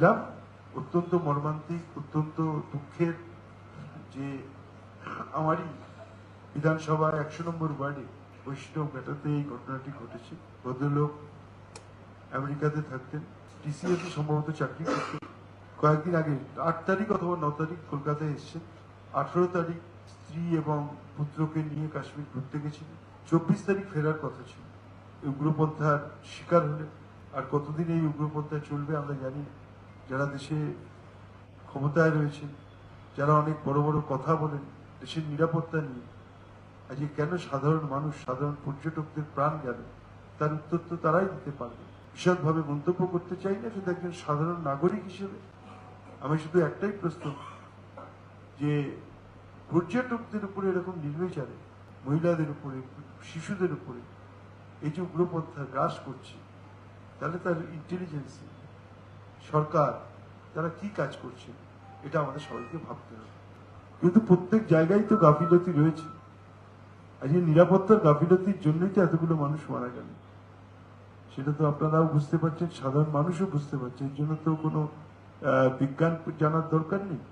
ছিলাম, অত্যন্ত মর্মান্তিক, অত্যন্ত দুঃখের যে আমারই বিধানসভা একশো নম্বর ওয়ার্ডে বৈষ্ণব মেটাতে এই ঘটনাটি ঘটেছে। ভদ্রলোক আমেরিকাতে থাকতেন টিসিএস সম্ভবত চাকরি করতেন। কয়েকদিন আগে, আট তারিখ অথবা ন তারিখ কলকাতায় এসেছেন। আঠারো তারিখ স্ত্রী এবং পুত্রকে নিয়ে কাশ্মীর ঘুরতে গেছিলেন। চব্বিশ তারিখ ফেরার কথা ছিল। উগ্রপন্থার শিকার হলে আর কতদিন এই উগ্রপন্থা চলবে আমরা জানি না। যারা দেশে ক্ষমতায় রয়েছেন যারা অনেক বড় বড় কথা বলেন, দেশের নিরাপত্তা নিয়ে, আজকে কেন সাধারণ মানুষ, সাধারণ পর্যটকদের প্রাণ গেল? তার উত্তর তো তারাই দিতে পারবে। বিশদভাবে মন্তব্য করতে চাই না, শুধু একজন সাধারণ নাগরিক হিসেবে। আমি শুধু একটাই প্রশ্ন, যে পর্যটকদের উপরে এরকম নির্বিচারে, মহিলাদের উপরে, শিশুদের উপরে এই যে উগ্রপন্থা গ্রাস করছে, তাহলে তার ইন্টেলিজেন্সি সরকার, তারা কি কাজ করছে? এটা আমাদের সবাইকে ভাবতে হবে। কিন্তু প্রত্যেক জায়গায় তো গাফিলতি রয়েছে। আজকে নিরাপত্তার গাফিলতির জন্যই তো এতগুলো মানুষ মারা গেল। সেটা তো আপনারাও বুঝতে পারছেন, সাধারণ মানুষও বুঝতে পারছে এর জন্য তো কোনো বিজ্ঞান জানার দরকার নেই।